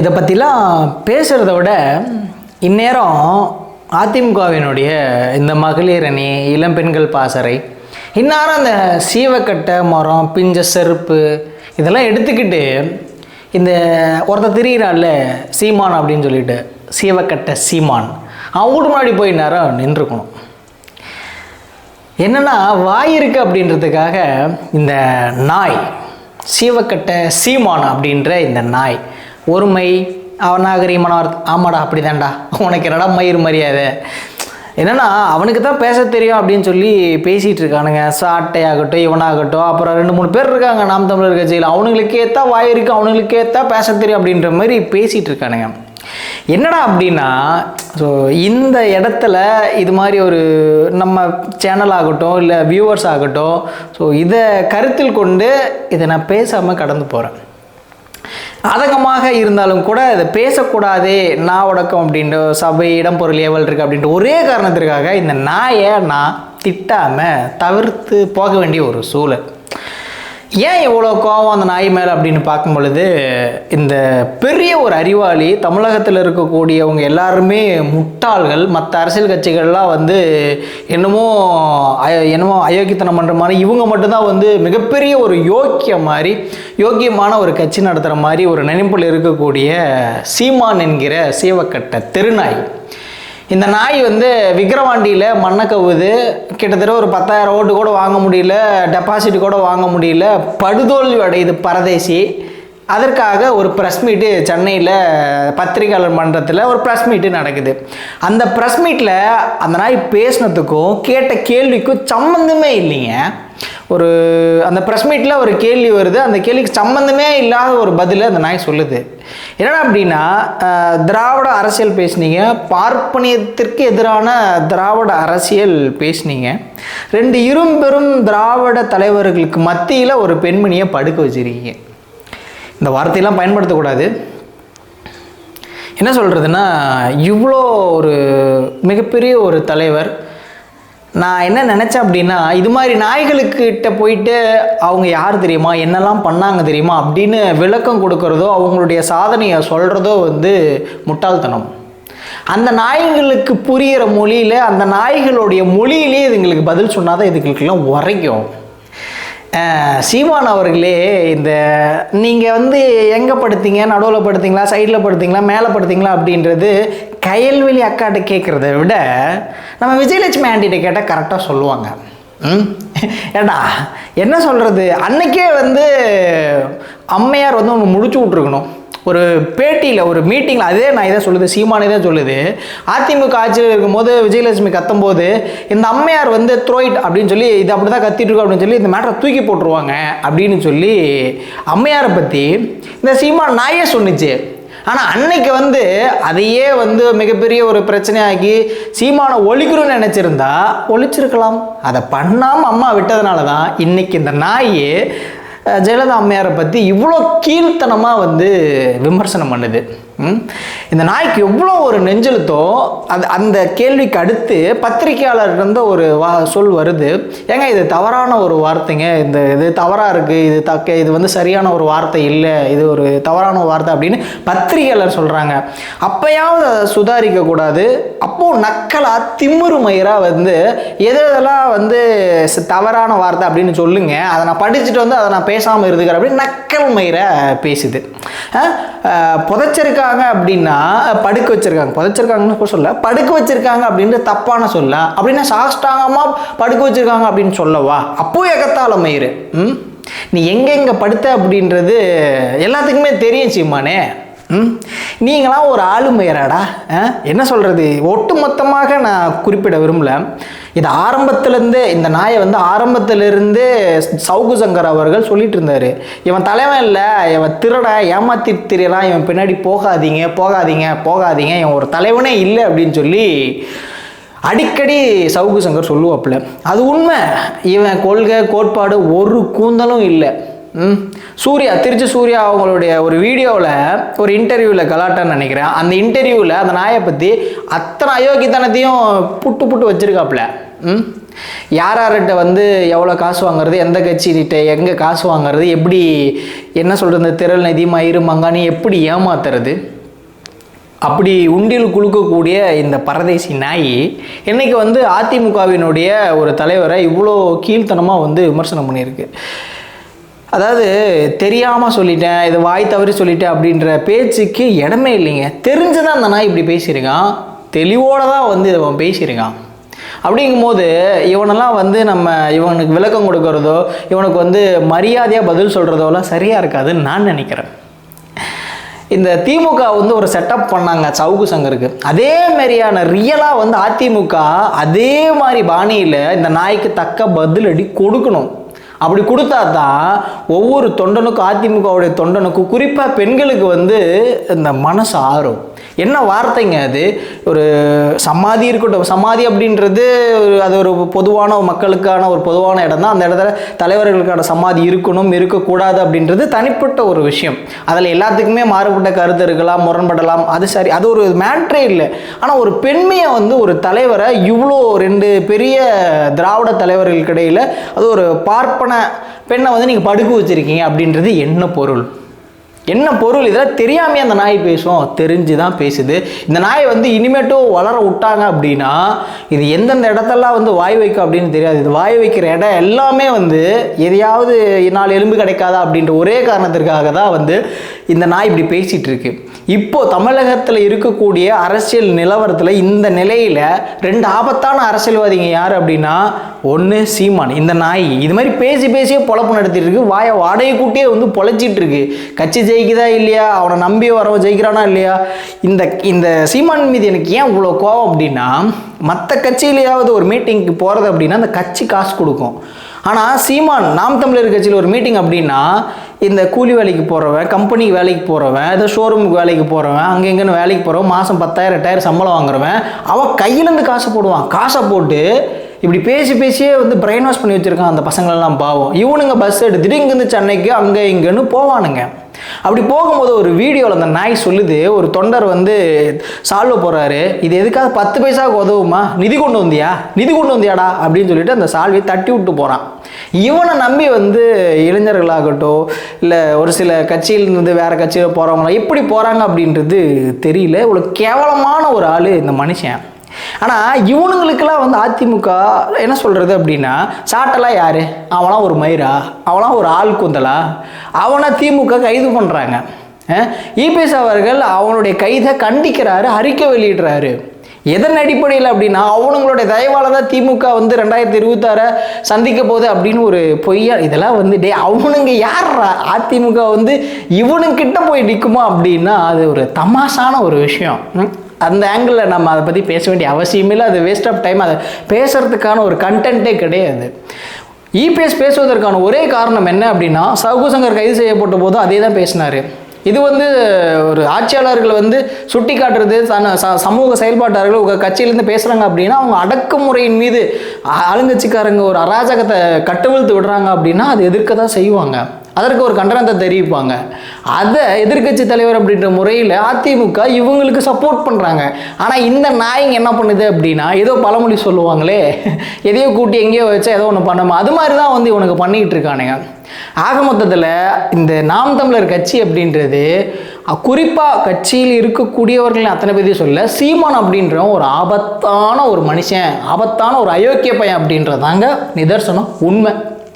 இதை பற்றிலாம் பேசுகிறத விட இந்நேரம் அதிமுகவினுடைய இந்த மகளிர் அணி இளம் பெண்கள் பாசறை இந்நேரம் அந்த சீவக்கட்டை மரம் பிஞ்ச செருப்பு இதெல்லாம் எடுத்துக்கிட்டு இந்த ஒருத்தர் திரியிறான்ல சீமான் அப்படின்னு சொல்லிட்டு சீவக்கட்டை சீமான் அவங்க முன்னாடி போய் நேரம் நின்றுக்கணும். என்னென்னா வாய் இருக்கு அப்படின்றதுக்காக இந்த நாய் சீவக்கட்டை சீமான் அப்படின்ற இந்த நாய் ஒருமை அவநாகரிகமான ஆமாடா ஆமாடா அப்படிதான்டா. உனக்கு என்னடா மயிர் மரியாதை? என்னன்னா அவனுக்கு தான் பேச தெரியும் அப்படின்னு சொல்லி பேசிகிட்டு இருக்கானுங்க. சாட்டையாகட்டும் இவனாகட்டும் அப்புறம் ரெண்டு மூணு பேர் இருக்காங்க நாம் தமிழர் கட்சியில். அவனுங்களுக்கு ஏற்றா வாய் இருக்கு அவனுங்களுக்கு ஏற்றா பேச தெரியும் அப்படின்ற மாதிரி பேசிகிட்டு இருக்கானுங்க. என்னடா அப்படின்னா ஸோ இந்த இடத்துல இது மாதிரி ஒரு நம்ம சேனல் ஆகட்டும் இல்லை வியூவர்ஸ் ஆகட்டும் ஸோ இதை கருத்தில் கொண்டு இதை நான் பேசாமல் கடந்து போகிறேன் அதகமாக இருந்தாலும் கூட அதை பேசக்கூடாதே நான் உடக்கம் அப்படின்ற சபை இடம் பொருள் ஏவல் இருக்கு அப்படின்ற ஒரே காரணத்திற்காக இந்த நாயை நான் திட்டாமல் தவிர்த்து போக வேண்டிய ஒரு சூழல். ஏன் இவ்வளோ கோவம் அந்த நாய் மேலே அப்படின்னு பார்க்கும் பொழுது இந்த பெரிய ஒரு அறிவாளி தமிழகத்தில் இருக்கக்கூடியவங்க எல்லாருமே முட்டாள்கள் மற்ற அரசியல் கட்சிகள்லாம் வந்து என்னமோ அய- என்னமோ அயோக்கியத்தனம் பண்ணுற மாதிரி இவங்க மட்டும்தான் வந்து மிகப்பெரிய ஒரு யோக்கிய மாதிரி யோக்கியமான ஒரு கட்சி நடத்துகிற மாதிரி ஒரு நினைப்பில் இருக்கக்கூடிய சீமான் என்கிற சீவக்கட்ட தெருநாய். இந்த நாய் வந்து விக்கிரவாண்டியில் மண்ணை கவுது கிட்டத்தட்ட ஒரு பத்தாயிரம் ஓட்டு கூட வாங்க முடியல டெபாசிட் கூட வாங்க முடியல. படுதோல்வி அடையுது பரதேசி. அதற்காக ஒரு ப்ரெஸ் மீட்டு சென்னையில் பத்திரிகையாளர் மன்றத்தில் ஒரு ப்ரெஸ் மீட்டு நடக்குது. அந்த ப்ரெஸ் மீட்டில் அந்த நாய் பேசினதுக்கும் கேட்ட கேள்விக்கும் சம்மந்தமே இல்லைங்க. ஒரு அந்த ப்ரெஸ் மீட்டில் ஒரு கேள்வி வருது அந்த கேள்விக்கு சம்மந்தமே இல்லாத ஒரு பதில் அந்த நாய் சொல்லுது. என்னடா அப்படின்னா திராவிட அரசியல் பேசுனீங்க பார்ப்பனியத்திற்கு எதிரான திராவிட அரசியல் பேசுனீங்க. ரெண்டு இரும்பெரும் திராவிட தலைவர்களுக்கு மத்தியில் ஒரு பெண்மணியை படுக்க வச்சிருக்கீங்க. இந்த வார்த்தையெல்லாம் பயன்படுத்தக்கூடாது. என்ன சொல்கிறதுன்னா இவ்வளோ ஒரு மிகப்பெரிய ஒரு தலைவர் நான் என்ன நினச்சேன் அப்படின்னா இது மாதிரி நாய்களுக்கிட்ட போயிட்டு அவங்க யார் தெரியுமா என்னெல்லாம் பண்ணாங்க தெரியுமா அப்படின்னு விளக்கம் கொடுக்கறதோ அவங்களுடைய சாதனையை சொல்கிறதோ வந்து முட்டாள்தனம். அந்த நாய்களுக்கு புரிகிற மொழியில் அந்த நாய்களுடைய மொழியிலே இதுங்களுக்கு பதில் சொன்னால் தான் இதுங்களுக்கெல்லாம் உரைக்கும். சீமான் அவர்களே இந்த நீங்கள் வந்து எங்கே படுத்தீங்க? நடுவில் படுத்தீங்களா? சைடில் படுத்தீங்களா? மேலே படுத்தீங்களா? அப்படின்றது கயல்வெளி அக்காட்ட கேட்குறத விட நம்ம விஜயலட்சுமி ஆண்டிகிட்ட கேட்டால் கரெக்டாக சொல்லுவாங்க. ஏடா என்ன சொல்கிறது அன்னைக்கே வந்து அம்மையார் வந்து ஒன்று முடிச்சு விட்ருக்கணும் ஒரு பேட்டியில் ஒரு மீட்டிங்கில் அதே நான் இதை சொல்லுது சீமானே தான் சொல்லுது. அதிமுக ஆட்சியில் இருக்கும்போது விஜயலட்சுமி கத்தும்போது இந்த அம்மையார் வந்து த்ரோயிட் அப்படின்னு சொல்லி இது அப்படி தான் கத்திட்டு இருக்கோம் அப்படின்னு சொல்லி இந்த மேட்டரை தூக்கி போட்டுருவாங்க அப்படின்னு சொல்லி அம்மையாரை பற்றி இந்த சீமான் நாயே சொன்னுச்சு. ஆனால் அன்னைக்கு வந்து அதையே வந்து மிகப்பெரிய ஒரு பிரச்சனையாக்கி சீமானை ஒழிக்கணும்னு நினச்சிருந்தா ஒழிச்சிருக்கலாம். அதை பண்ணாமல் அம்மா விட்டதுனால தான் இன்னைக்கு இந்த நாயே ஜெயலலிதா அம்மையாரை பற்றி இவ்வளோ கீழ்த்தனமாக வந்து விமர்சனம் பண்ணுது. இந்த நாய்க்கு எவ்வளோ ஒரு நெஞ்செழுத்தோ அது அந்த கேள்விக்கு அடுத்து பத்திரிக்கையாளர் இருந்த ஒரு வா சொல் வருது. ஏங்க இது தவறான ஒரு வார்த்தைங்க. இந்த இது தவறாக இருக்குது இது தக்க இது வந்து சரியான ஒரு வார்த்தை இல்லை. இது ஒரு தவறான வார்த்தை அப்படின்னு பத்திரிகையாளர் சொல்கிறாங்க அப்போயாவது அதை சுதாரிக்கக்கூடாது அப்போது நக்கலாக திமிரு வந்து எது எதெல்லாம் வந்து தவறான வார்த்தை அப்படின்னு சொல்லுங்க. அதை நான் படிச்சுட்டு வந்து அதை நான் பேசாமல் இருந்துக்கிறேன் அப்படின்னு நக்கல் மயிரை பேசுது. புதைச்சிருக்காங்க அப்படின்னா படுக்க வச்சிருக்காங்க. புதைச்சிருக்காங்கன்னு சொல்ல படுக்க வச்சிருக்காங்க அப்படின்ற தப்பான சொல்ல அப்படின்னா சாஷ்டாங்கமாக படுக்க வச்சிருக்காங்க அப்படின்னு சொல்லவா? அப்போ எகத்தால மயிறு நீ எங்கெங்க படுத்த அப்படின்றது எல்லாத்துக்குமே தெரியும் சீமானே. நீங்களாம் ஒரு ஆளுமையராடா ஆ? என்ன சொல்கிறது ஒட்டு மொத்தமாக நான் குறிப்பிட விரும்பல. இது ஆரம்பத்திலேருந்தே இந்த நாயை வந்து ஆரம்பத்திலிருந்தே சவுகு சங்கர் அவர்கள் சொல்லிட்டு இருந்தார். இவன் தலைவன் இல்லை இவன் திருட ஏமாத்தி திரியலாம் இவன் பின்னாடி போகாதீங்க போகாதீங்க போகாதீங்க இவன் ஒரு தலைவனே இல்லை அப்படின்னு சொல்லி அடிக்கடி சவுக்கு சங்கர் சொல்லுவாப்புல. அது உண்மை. இவன் கொள்கை கோட்பாடு ஒரு கூந்தலும் இல்லை. ம்? சூர்யா திருச்சி சூர்யா அவங்களுடைய ஒரு வீடியோவில் ஒரு இன்டர்வியூவில் கலாட்டான்னு நினைக்கிறேன். அந்த இன்டர்வியூவில் அந்த நாயை பற்றி அத்தனை அயோக்கியத்தனத்தையும் புட்டு புட்டு வச்சிருக்காப்புல. ம்? யார் யார்கிட்ட வந்து எவ்வளோ காசு வாங்குறது எந்த கட்சிகிட்ட எங்கே காசு வாங்குறது எப்படி என்ன சொல்கிறது இந்த திரள் நிதி மயிறு மங்கானி எப்படி ஏமாத்துறது? அப்படி உண்டில் குலுக்கக்கூடிய இந்த பரதேசி நாய் இன்றைக்கி வந்து அதிமுகவினுடைய ஒரு தலைவரை இவ்வளோ கீழ்த்தனமாக வந்து விமர்சனம் பண்ணியிருக்கு. அதாவது தெரியாமல் சொல்லிட்டேன் இது வாய் தவறி சொல்லிட்டேன் அப்படின்ற பேச்சுக்கு இடமே இல்லைங்க. தெரிஞ்சுதான் அந்த நாய் இப்படி பேசியிருக்கான். தெளிவோடு தான் வந்து இவன் பேசியிருக்கான். அப்படிங்கும்போது இவனெல்லாம் வந்து நம்ம இவனுக்கு விளக்கம் கொடுக்கறதோ இவனுக்கு வந்து மரியாதையாக பதில் சொல்கிறதோலாம் சரியாக இருக்காதுன்னு நான் நினைக்கிறேன். இந்த திமுக வந்து ஒரு செட்டப் பண்ணாங்க சவுக்கு சங்கருக்கு. அதே மாதிரியான ரியலாக வந்து அதிமுக அதே மாதிரி பாணியில் இந்த நாய்க்கு தக்க பதிலடி கொடுக்கணும். அப்படி கொடுத்தா தான் ஒவ்வொரு தொண்டனுக்கும் அதிமுகவுடைய தொண்டனுக்கும் குறிப்பாக பெண்களுக்கு வந்து இந்த மனசு ஆறும். என்ன வார்த்தைங்க அது? ஒரு சமாதி இருக்கட்டும். சமாதி அப்படின்றது ஒரு- அது ஒரு பொதுவான மக்களுக்கான ஒரு பொதுவான இடம் தான் அந்த இடத்துல தலைவர்களுக்கான சமாதி இருக்கணும் இருக்கக்கூடாது அப்படின்றது தனிப்பட்ட ஒரு விஷயம். அதில் எல்லாத்துக்குமே மாறுபட்ட கருத்து இருக்கலாம் முரண்படலாம். அது சரி அது ஒரு மேட்ரே இல்லை. ஆனால் ஒரு பெண்மையை வந்து ஒரு தலைவரை இவ்வளோ ரெண்டு பெரிய திராவிட தலைவர்களுக்கு இடையில் அது ஒரு பார்ப்பன பெண்ணை வந்து நீங்கள் படுக்க வச்சிருக்கீங்க அப்படின்றது என்ன பொருள்? என்ன பொருள்? இதெல்லாம் தெரியாமே அந்த நாய் பேசும். தெரிஞ்சு தான் பேசுது. இந்த நாய் வந்து இனிமேட்டும் வளர விட்டாங்க அப்படின்னா இது எந்தெந்த இடத்தெல்லாம் வந்து வாய் வைக்கும் அப்படின்னு தெரியாது. இது வாய் வைக்கிற இடம் எல்லாமே வந்து எதையாவது நாலு எலும்பு கிடைக்காதா அப்படின்ற ஒரே காரணத்திற்காக தான் வந்து இந்த நாய் இப்படி பேசிகிட்டு இருக்கு. இப்போ தமிழகத்தில் இருக்கக்கூடிய அரசியல் நிலவரத்தில் இந்த நிலையில் ரெண்டு ஆபத்தான அரசியல்வாதிங்க யார் அப்படின்னா ஒன்று சீமான். இந்த நாய். இது மாதிரி பேசி பேசியே பொழப்பு நடத்திட்டு இருக்கு. வாயை வாடகை கூட்டியே வந்து பொழைச்சிட்டு இருக்கு. கட்சி ஜெயிக்குதா இல்லையா? அவனை நம்பி வரவன் ஜெயிக்கிறானா இல்லையா? இந்த இந்த சீமான் மீது எனக்கு ஏன் இவ்வளோ கோவம் அப்படின்னா மற்ற கட்சியிலையாவது ஒரு மீட்டிங்க்கு போகிறது அப்படின்னா அந்த கட்சி காசு கொடுக்கும். ஆனால் சீமான் நாம் தமிழர் கட்சியில் ஒரு மீட்டிங் அப்படின்னா இந்த கூலி வேலைக்கு போகிறவன் கம்பெனிக்கு வேலைக்கு போகிறவன் ஏதோ ஷோரூமுக்கு வேலைக்கு போகிறவன் அங்கே எங்கேன்னு வேலைக்கு போகிறவன் மாதம் பத்தாயிரம் எட்டாயிரம் சம்பளம் வாங்குறவன் அவன் கையிலேருந்து காசு போடுவான். காசை போட்டு இப்படி பேசி பேசியே வந்து பிரெயின் வாஷ் பண்ணி வச்சுருக்கான் அந்த பசங்களெல்லாம் பாவம். இவனுங்க பஸ் எடுத்துகிட்டு இங்கேருந்து சென்னைக்கு அங்கே இங்கேன்னு போவானுங்க. அப்படி போகும்போது ஒரு வீடியோவில் அந்த நாய் சொல்லுது ஒரு தொண்டர் வந்து சால்வ போகிறாரு இது எதுக்காக பத்து பைசாவுக்கு உதவுமா? நிதி கொண்டு வந்தியா? நிதி கொண்டு வந்தியாடா? அப்படின்னு சொல்லிட்டு அந்த சால்வியை தட்டி விட்டு போகிறான் இவனை நம்பி வந்து இளைஞர்களாகட்டும் இல்லை ஒரு சில கட்சியிலிருந்து வேறு கட்சியில் போகிறவங்களாம் எப்படி போகிறாங்க அப்படின்றது தெரியல. இவ்வளோ கேவலமான ஒரு ஆள் இந்த மனுஷன். ஆனால் இவனுங்களுக்கெல்லாம் வந்து அதிமுக என்ன சொல்கிறது அப்படின்னா சாட்டெல்லாம் யார்? அவனாம் ஒரு மயிரா? அவனாம் ஒரு ஆள் குந்தலா? அவனை திமுக கைது பண்ணுறாங்க இபிஎஸ் அவர்கள் அவனுடைய கைதை கண்டிக்கிறாரு அறிக்கை வெளியிடுறாரு. எதன் அடிப்படையில் அப்படின்னா அவனுங்களுடைய தயவால தான் திமுக வந்து ரெண்டாயிரத்தி இருபத்தாறை சந்திக்க போகுது அப்படின்னு ஒரு பொய்யா இதெல்லாம் வந்து டே அவனுங்க யாரா அதிமுக வந்து இவனுங்கிட்ட போய் நிற்குமா அப்படின்னா அது ஒரு தமாஷான ஒரு விஷயம். ம்? அந்த ஆங்கிளில் நம்ம அதை பற்றி பேச வேண்டிய அவசியமே இல்லை. அது வேஸ்ட் ஆஃப் டைம் அதை பேசுகிறதுக்கான ஒரு கண்டென்ட்டே கிடையாது. இபிஎஸ் பேசுவதற்கான ஒரே காரணம் என்ன அப்படின்னா சவுகுசங்கர் கைது செய்யப்பட்ட போது அதே தான் பேசினார். இது வந்து ஒரு ஆட்சியாளர்கள் வந்து சுட்டி காட்டுறது தன் ச- சமூக செயல்பாட்டாளர்கள் உங்கள் கட்சியிலேருந்து பேசுகிறாங்க அப்படின்னா அவங்க அடக்குமுறையின் மீது ஆளுங்கட்சிக்காரங்க ஒரு அராஜகத்தை கட்டவிழ்த்து விடுறாங்க அப்படின்னா அது எதிர்க்க தான் செய்வாங்க. அதற்கு ஒரு கண்டனத்தை தெரிவிப்பாங்க. அதை எதிர்க்கட்சி தலைவர் அப்படின்ற முறையில் அதிமுக இவங்களுக்கு சப்போர்ட் பண்ணுறாங்க ஆனால் இந்த நாய்ங்க என்ன பண்ணுது அப்படின்னா ஏதோ பழமொழி சொல்லுவாங்களே எதையோ கூட்டி எங்கேயோ வச்சா ஏதோ ஒன்று பண்ணுமா அது மாதிரி தான் வந்து இவனுக்கு பண்ணிக்கிட்டு இருக்கானுங்க. ஆக மொத்தத்தில் இந்த நாம் தமிழர் கட்சி அப்படின்றது குறிப்பாக கட்சியில் இருக்கக்கூடியவர்கள் அத்தனை பேரையும் சொல்ல சீமான் அப்படின்ற ஒரு ஆபத்தான ஒரு மனுஷன் ஆபத்தான ஒரு அயோக்கிய பையன் அப்படின்றதாங்க நிதர்சனம் உண்மை.